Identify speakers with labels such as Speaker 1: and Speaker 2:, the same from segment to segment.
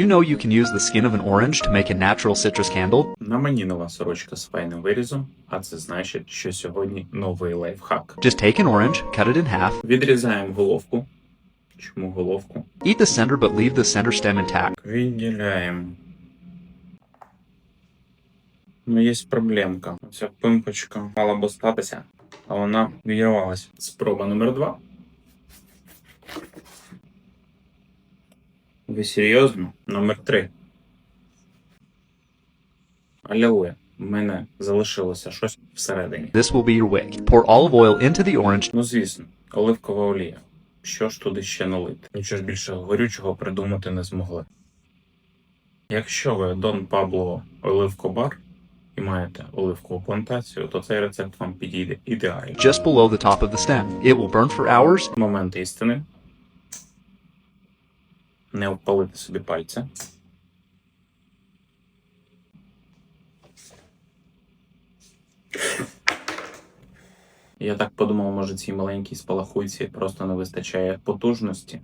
Speaker 1: You know you can use the skin of an orange to make a natural citrus candle?
Speaker 2: На мені нова сорочка з файним вирізом, а це значить, що сьогодні новий лайфхак.
Speaker 1: Just take an orange, cut it in half,
Speaker 2: Відрізаємо головку. Чому головку?
Speaker 1: eat the center but leave the center stem intact.
Speaker 2: Відділяємо. Ну, є проблемка. Ця пимпочка мала б остатися, а вона відірвалась. Спроба номер два. Ви серйозно? Номер три. Алілуя. В мене залишилося щось всередині.
Speaker 1: This will be your wig. Pour olive oil into the orange.
Speaker 2: Ну, звісно, оливкова олія. Що ж туди ще налити? Нічого ж більше горючого придумати не змогли. Якщо ви Дон Пабло оливкобар і маєте оливкову плантацію, то цей рецепт вам підійде ідеально.
Speaker 1: just below the top of the stem. It will burn for hours.
Speaker 2: Момент істини. Не обпалити собі пальця. Я так подумав, може цій маленькій спалахуйці просто не вистачає потужності.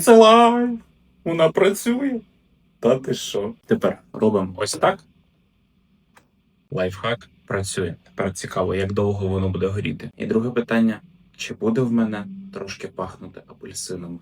Speaker 2: Це лайв! Вона працює. Та ти що? Тепер робимо ось так. Лайфхак працює. Тепер цікаво, як довго воно буде горіти. І друге питання: чи буде в мене трошки пахнути апельсином?